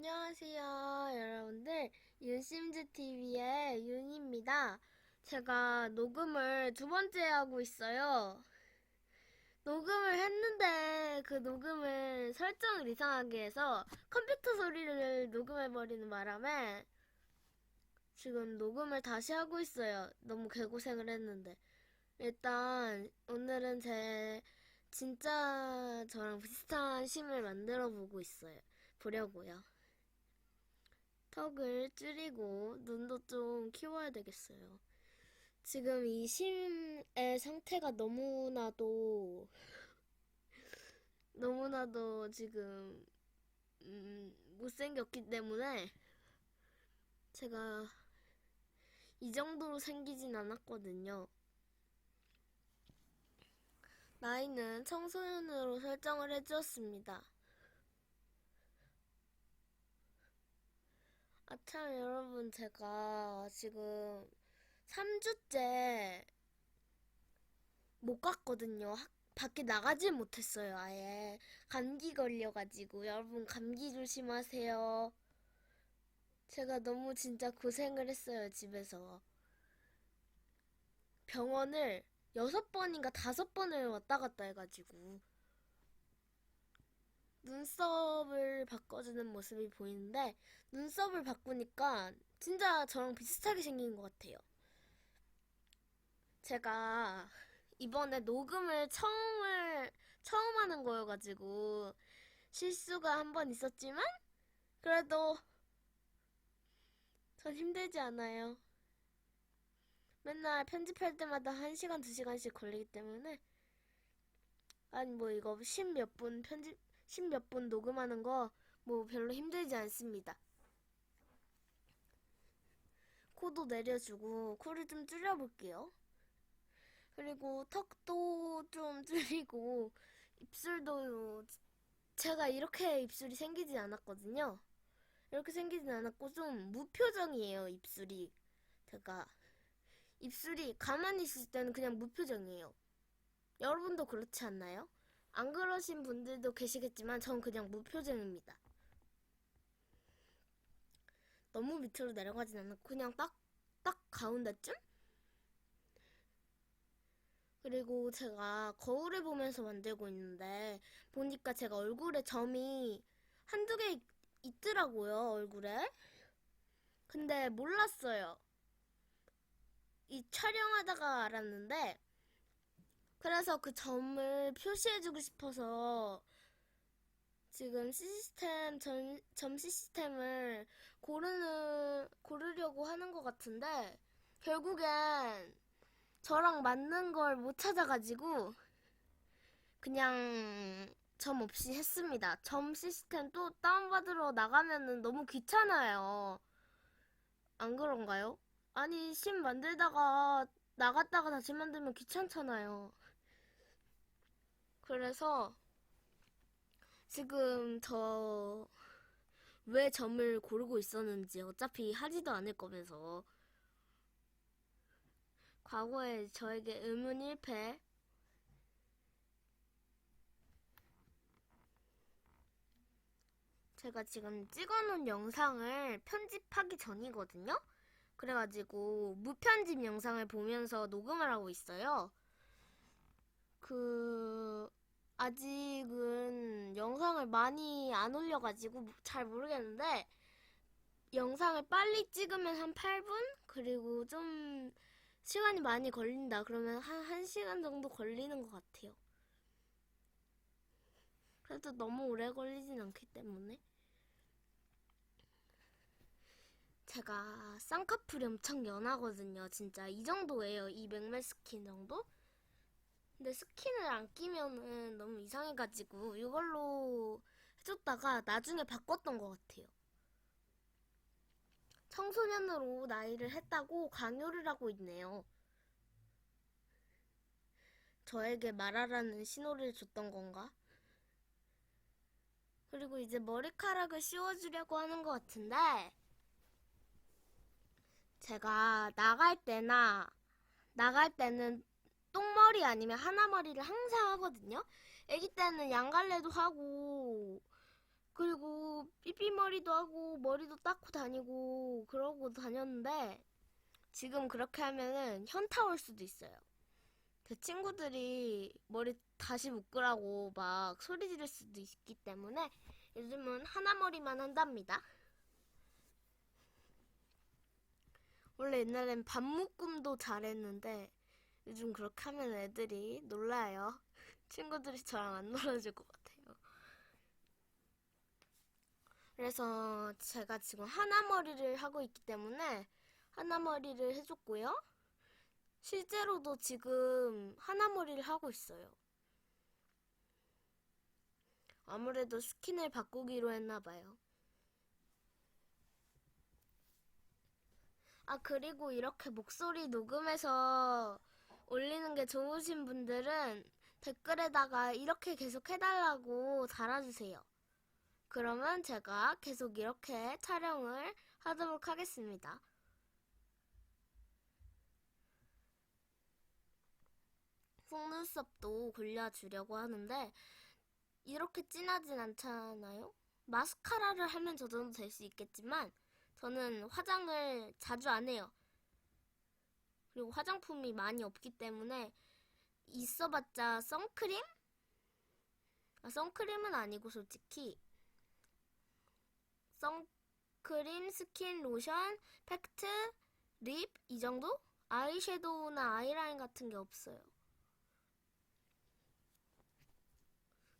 안녕하세요, 여러분들. 윤심즈 TV의 윤입니다. 제가 녹음을 두 번째 하고 있어요. 녹음을 했는데 그 녹음을 설정을 이상하게 해서 컴퓨터 소리를 녹음해버리는 바람에 지금 녹음을 다시 하고 있어요. 너무 개고생을 했는데. 일단 오늘은 제 진짜 저랑 비슷한 심을 만들어 보고 있어요. 보려고요. 턱을 줄이고 눈도 좀 키워야 되겠어요. 지금 이 심의 상태가 너무나도 너무나도 지금 음, 못생겼기 때문에 제가 이 정도로 생기진 않았거든요. 나이는 청소년으로 설정을 해주었습니다. 아 참 여러분 제가 지금 3주째 못 갔거든요. 학- 밖에 나가질 못했어요. 아예 감기 걸려가지고 여러분 감기 조심하세요. 제가 너무 진짜 고생을 했어요 집에서 병원을 여섯 번인가 다섯 번을 왔다 갔다 해가지고 눈썹을 바꿔주는 모습이 보이는데 눈썹을 바꾸니까 진짜 저랑 비슷하게 생긴 것 같아요. 제가 이번에 녹음을 처음을 처음 하는 거여가지고 실수가 한 번 있었지만 그래도 전 힘들지 않아요. 맨날 편집할 때마다 1시간, 2시간씩 걸리기 때문에 아니 뭐 이거 십몇 분 편집 십몇 분 녹음하는 거 뭐 별로 힘들지 않습니다. 코도 내려주고 코를 좀 줄여볼게요. 그리고 턱도 좀 줄이고 입술도 제가 이렇게 입술이 생기지 않았거든요. 이렇게 생기진 않았고 좀 무표정이에요, 입술이. 제가 입술이 가만히 있을 때는 그냥 무표정이에요. 여러분도 그렇지 않나요? 안 그러신 분들도 계시겠지만 전 그냥 무표정입니다. 너무 밑으로 내려가진 않고 그냥 딱, 딱 가운데쯤? 그리고 제가 거울을 보면서 만들고 있는데 보니까 제가 얼굴에 점이 한두 개 있, 있더라고요, 얼굴에. 근데 몰랐어요. 이 촬영하다가 알았는데 그래서 그 점을 표시해주고 싶어서 지금 시스템 점, 점 시스템을 고르는 고르려고 하는 것 같은데 결국엔 저랑 맞는 걸 못 찾아가지고 그냥 점 없이 했습니다. 점 시스템 또 다운받으러 나가면은 너무 귀찮아요. 안 그런가요? 아니 심 만들다가 나갔다가 다시 만들면 귀찮잖아요. 그래서 지금 저 왜 점을 고르고 있었는지 어차피 하지도 않을 거면서 과거에 저에게 의문 1패 제가 지금 찍어놓은 영상을 편집하기 전이거든요. 그래가지고 무편집 영상을 보면서 녹음을 하고 있어요. 그 아직은 영상을 많이 안 올려가지고 잘 모르겠는데 영상을 빨리 찍으면 한 8분? 그리고 좀 시간이 많이 걸린다. 그러면 한 1시간 정도 걸리는 것 같아요. 그래도 너무 오래 걸리진 않기 때문에. 제가 쌍꺼풀이 엄청 연하거든요. 진짜 이 정도예요. 이 맥메 스킨 정도? 근데 스킨을 안 끼면은 너무 이상해가지고 이걸로 해줬다가 나중에 바꿨던 것 같아요. 청소년으로 나이를 했다고 강요를 하고 있네요. 저에게 말하라는 신호를 줬던 건가? 그리고 이제 머리카락을 씌워주려고 하는 것 같은데 제가 나갈 때나 나갈 때는 똥머리 아니면 하나머리를 항상 하거든요. 아기 때는 양갈래도 하고 그리고 삐삐머리도 하고 머리도 닦고 다니고 그러고 다녔는데 지금 그렇게 하면은 현타 올 수도 있어요. 제 친구들이 머리 다시 묶으라고 막 소리 지를 수도 있기 때문에 요즘은 하나 머리만 한답니다. 원래 옛날엔 반묶음도 잘했는데 요즘 그렇게 하면 애들이 놀라요. 친구들이 저랑 안 놀아줄 것 같아요. 그래서 제가 지금 하나 머리를 하고 있기 때문에 하나 머리를 해줬고요. 실제로도 지금 하나 머리를 하고 있어요. 아무래도 스킨을 바꾸기로 했나 봐요. 아, 그리고 이렇게 목소리 녹음해서 올리는 게 좋으신 분들은 댓글에다가 이렇게 계속 해달라고 달아주세요. 그러면 제가 계속 이렇게 촬영을 하도록 하겠습니다. 속눈썹도 골려주려고 하는데 이렇게 진하진 않잖아요? 마스카라를 하면 저 정도 될 수 있겠지만 저는 화장을 자주 안 해요. 그리고 화장품이 많이 없기 때문에 있어봤자 선크림? 아, 선크림은 아니고 솔직히 선크림, 스킨, 로션, 팩트, 립 이 정도? 아이섀도우나 아이라인 같은 게 없어요.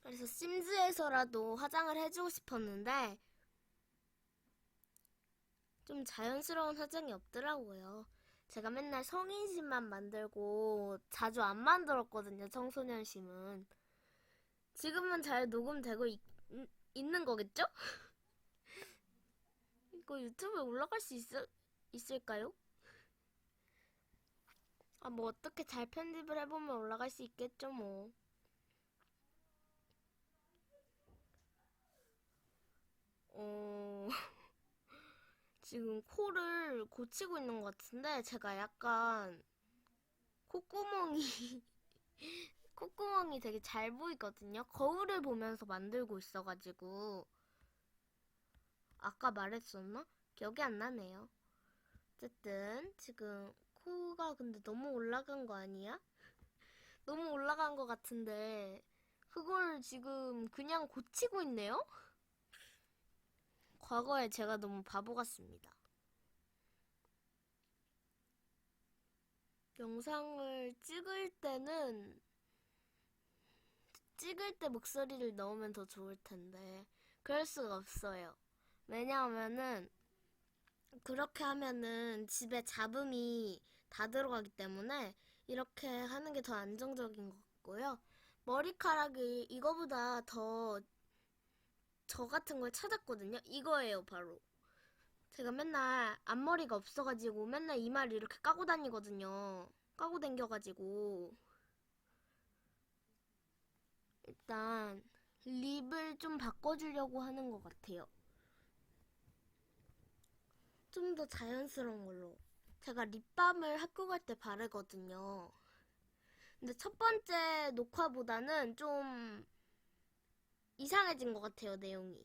그래서 심즈에서라도 화장을 해주고 싶었는데 좀 자연스러운 화장이 없더라고요. 제가 맨날 성인심만 만들고 자주 안 만들었거든요, 청소년심은. 지금은 잘 녹음되고 있, 있는 거겠죠? 이거 유튜브에 올라갈 수 있, 있을까요? 아, 뭐 어떻게 잘 편집을 해보면 올라갈 수 있겠죠, 뭐. 어, 지금 코를 고치고 있는 것 같은데, 제가 약간 콧구멍이, 콧구멍이 되게 잘 보이거든요. 거울을 보면서 만들고 있어가지고. 아까 말했었나? 기억이 안 나네요. 어쨌든, 지금 코가 근데 너무 올라간 거 아니야? 너무 올라간 것 같은데, 그걸 지금 그냥 고치고 있네요? 과거에 제가 너무 바보 같습니다. 영상을 찍을 때는 찍을 때 목소리를 넣으면 더 좋을 텐데 그럴 수가 없어요. 왜냐하면은 그렇게 하면은 집에 잡음이 다 들어가기 때문에 이렇게 하는 게 더 안정적인 것 같고요. 머리카락이 이거보다 더 저 같은 걸 찾았거든요. 이거예요, 바로. 제가 맨날 앞머리가 없어가지고 맨날 이마를 이렇게 까고 다니거든요. 까고 댕겨가지고. 일단, 립을 좀 바꿔주려고 하는 것 같아요. 좀 더 자연스러운 걸로. 제가 립밤을 학교 갈 때 바르거든요. 근데 첫 번째 녹화보다는 좀 이상해진 것 같아요, 내용이.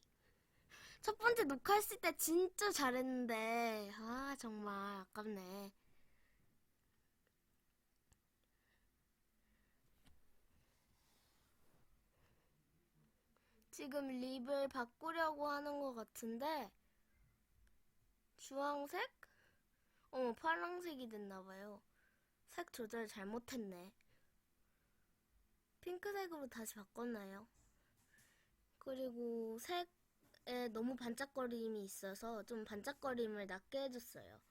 첫 번째 녹화했을 때 진짜 잘했는데, 아, 정말 아깝네. 지금 립을 바꾸려고 하는 것 같은데, 주황색? 어, 파란색이 됐나봐요. 색 조절 잘못했네. 핑크색으로 다시 바꿨나요? 그리고 색에 너무 반짝거림이 있어서 좀 반짝거림을 낮게 해줬어요.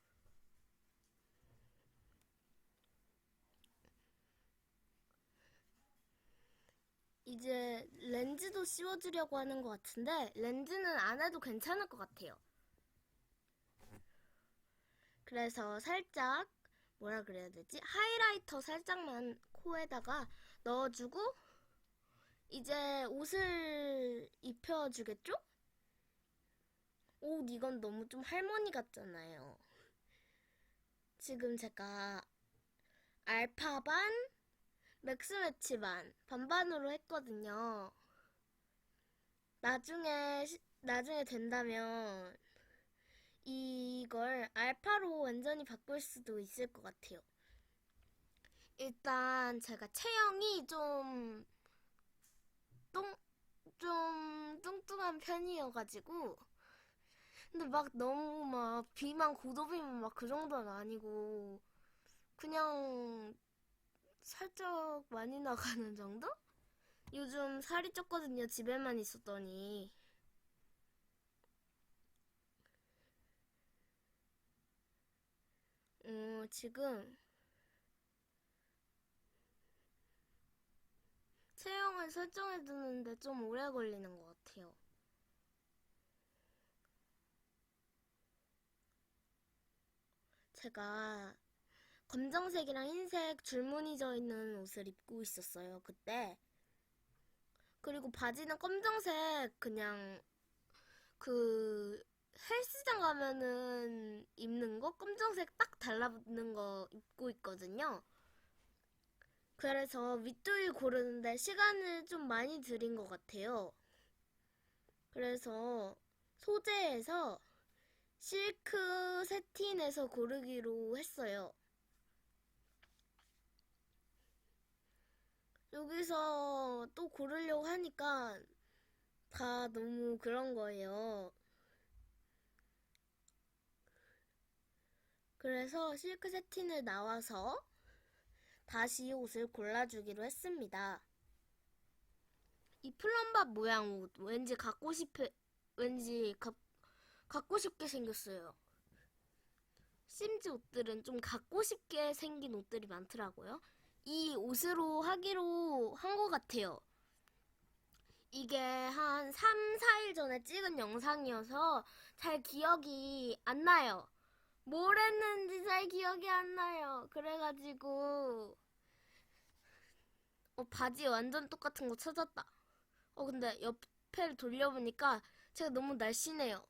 이제 렌즈도 씌워주려고 하는 것 같은데 렌즈는 안 해도 괜찮을 것 같아요. 그래서 살짝 뭐라 그래야 되지? 하이라이터 살짝만 코에다가 넣어주고 이제 옷을 입혀주겠죠? 옷 이건 너무 좀 할머니 같잖아요. 지금 제가 알파 반, 맥스매치 반, 반반으로 했거든요. 나중에 시- 나중에 된다면 이걸 알파로 완전히 바꿀 수도 있을 것 같아요. 일단 제가 체형이 좀 똥, 좀 뚱뚱한 편이어가지고 근데 막 너무 막 비만 고도비만 막 그 정도는 아니고 그냥 살짝 많이 나가는 정도? 요즘 살이 쪘거든요. 집에만 있었더니. 어, 지금 체형을 설정해 두는데 좀 오래 걸리는 것 같아요. 제가 검정색이랑 흰색 줄무늬 져 있는 옷을 입고 있었어요, 그때. 그리고 바지는 검정색 그냥 그 헬스장 가면은 입는 거 검정색 딱 달라붙는 거 입고 있거든요. 그래서 윗도이 고르는데 시간을 좀 많이 들인 것 같아요. 그래서 소재에서 실크 세틴에서 고르기로 했어요. 여기서 또 고르려고 하니까 다 너무 그런 거예요. 그래서 실크 세틴을 나와서 다시 옷을 골라주기로 했습니다. 이 플럼밥 모양 옷 왠지 갖고 싶어 왠지 가, 갖고 싶게 생겼어요. 심지 옷들은 좀 갖고 싶게 생긴 옷들이 많더라고요. 이 옷으로 하기로 한 것 같아요. 이게 한 3, 4일 전에 찍은 영상이어서 잘 기억이 안 나요. 뭘 했는지 잘 기억이 안 나요. 그래가지고, 어, 바지 완전 똑같은 거 찾았다. 어, 근데 옆에를 돌려보니까 제가 너무 날씬해요.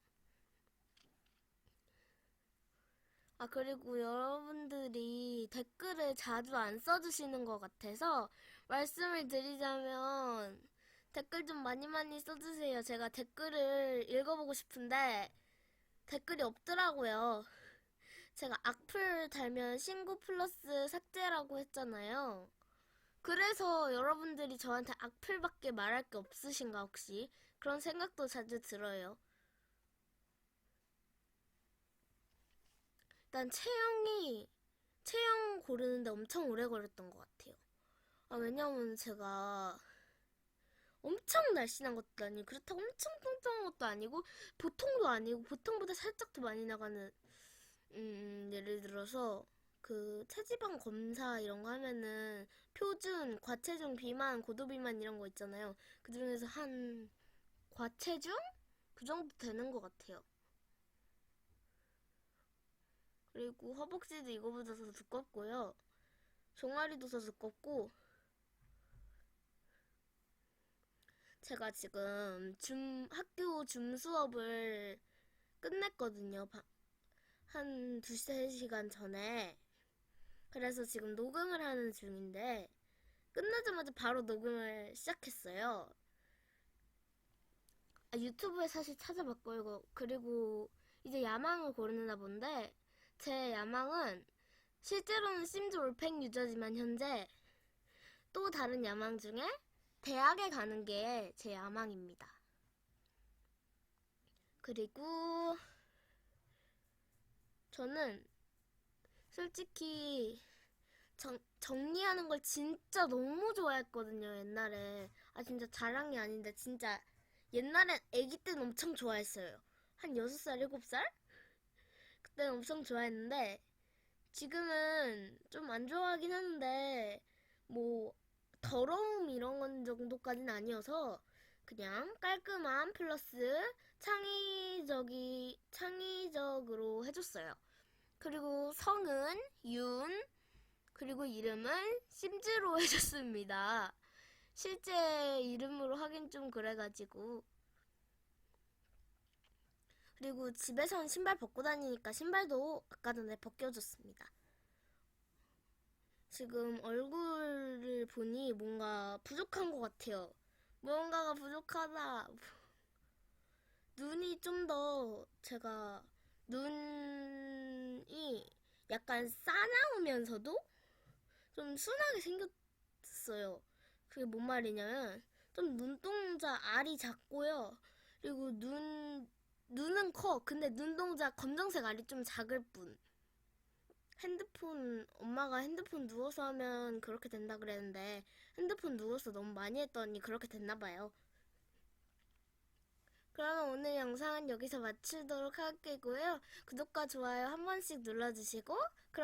아, 그리고 여러분들이 댓글을 자주 안 써주시는 것 같아서 말씀을 드리자면 댓글 좀 많이 많이 써주세요. 제가 댓글을 읽어보고 싶은데 댓글이 없더라고요. 제가 악플 달면 신고 플러스 삭제라고 했잖아요. 그래서 여러분들이 저한테 악플밖에 말할 게 없으신가 혹시? 그런 생각도 자주 들어요. 일단 체형이 체형 고르는데 엄청 오래 걸렸던 것 같아요. 아, 왜냐면 제가 엄청 날씬한 것도 아니고 그렇다고 엄청 뚱뚱한 것도 아니고 보통도 아니고 보통보다 살짝 더 많이 나가는 음, 예를 들어서 그 체지방 검사 이런 거 하면은 표준, 과체중, 비만, 고도비만 이런 거 있잖아요. 그 중에서 한 과체중? 그 정도 되는 것 같아요. 그리고 허벅지도 이거보다 더 두껍고요. 종아리도 더 두껍고 제가 지금 줌 학교 줌 수업을 끝냈거든요. 바- 한 두세 시간 전에. 그래서 지금 녹음을 하는 중인데 끝나자마자 바로 녹음을 시작했어요. 아, 유튜브에 사실 찾아봤고 이거 그리고 이제 야망을 고르나 본데 제 야망은 실제로는 심즈 올팽 유저지만 현재 또 다른 야망 중에 대학에 가는 게 제 야망입니다. 그리고 저는 솔직히 정, 정리하는 걸 진짜 너무 좋아했거든요, 옛날에. 아, 진짜 자랑이 아닌데, 진짜 옛날엔 아기 때는 엄청 좋아했어요. 한 6살, 7살? 그때는 엄청 좋아했는데, 지금은 좀 안 좋아하긴 하는데, 뭐, 더러움 이런 건 정도까지는 아니어서, 그냥 깔끔함 플러스 창의적이, 창의적으로 해줬어요. 그리고 성은 윤, 그리고 이름은 심즈로 해줬습니다. 실제 이름으로 하긴 좀 그래가지고. 그리고 집에선 신발 벗고 다니니까 신발도 아까 전에 벗겨줬습니다. 지금 얼굴을 보니 뭔가 부족한 것 같아요. 뭔가가 부족하다. 눈이 좀 더 제가 눈 이 약간 싸나우면서도 좀 순하게 생겼어요. 그게 뭔 말이냐면 좀 눈동자 알이 작고요. 그리고 눈 눈은 커. 근데 눈동자 검정색 알이 좀 작을 뿐. 핸드폰 엄마가 핸드폰 누워서 하면 그렇게 된다 그랬는데 핸드폰 누워서 너무 많이 했더니 그렇게 됐나 봐요. 그러면 오늘 영상은 여기서 마치도록 할게고요. 구독과 좋아요 한 번씩 눌러주시고 그럼